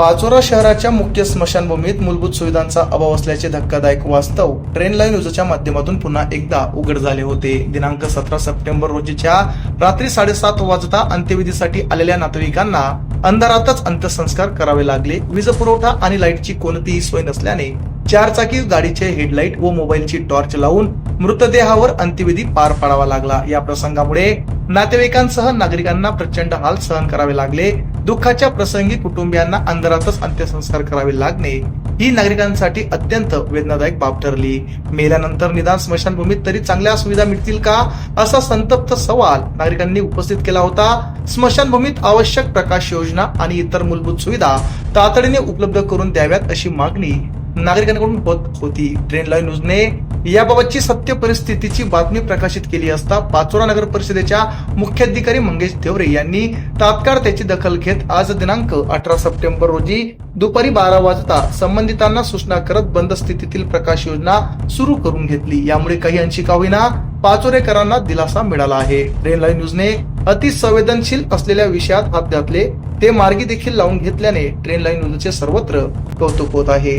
पाचोरा शहराच्या मुख्य स्मशानभूमीत मूलभूत सुविधांचा अभाव असल्याचे धक्कादायक वास्तव ट्रेन लाईन न्यूजच्या माध्यमातून पुन्हा एकदा उघड झाले होते. दिनांक सतरा सप्टेंबर रोजीच्या रात्री साडेसात वाजता अंत्यविधीसाठी आलेल्या नातेवाईकांना अंधारातच अंत्यसंस्कार करावे लागले. वीज पुरवठा आणि लाईटची कोणतीही सोय नसल्याने चारचाकी गाडीचे हेडलाईट व मोबाईलची टॉर्च लावून मृतदेहावर अंत्यविधी पार पाडावा लागला. या प्रसंगामुळे नातेवाईकांसह नागरिकांना प्रचंड हाल सहन करावे लागले. दुःखाच्या प्रसंगी कुटुंबियांना अंधारातच अंत्यसंस्कार करावे लागणे ही नागरिकांसाठी अत्यंत वेदनादायक बाब ठरली. मेल्यानंतर निदान स्मशानभूमीत तरी चांगल्या सुविधा मिळतील का? असा संतप्त सवाल नागरिकांनी उपस्थित केला होता. स्मशानभूमीत आवश्यक प्रकाश योजना आणि इतर मूलभूत सुविधा तातडीने उपलब्ध करून द्याव्यात अशी मागणी नागरिकांकडून होत होती. ट्रेन लाईन न्यूजने याबाबतची सत्य परिस्थितीची बातमी प्रकाशित केली असता पाचोरा नगर परिषदेच्या मुख्याधिकारी मंगेश देवरे यांनी तात्काळ त्याची दखल घेत आज दिनांक अठरा सप्टेंबर रोजी दुपारी बारा वाजता संबंधितांना सूचना करत बंद स्थितीतील प्रकाश योजना सुरू करून घेतली. यामुळे काही अंशी का होईना पाचोरेकरांना दिलासा मिळाला आहे. ट्रेन लाईन न्यूजने अतिसंवेदनशील असलेल्या विषयात हात घातले ते मार्गी देखील लावून घेतल्याने ट्रेन लाईन न्यूजचे सर्वत्र कौतुक होत आहे.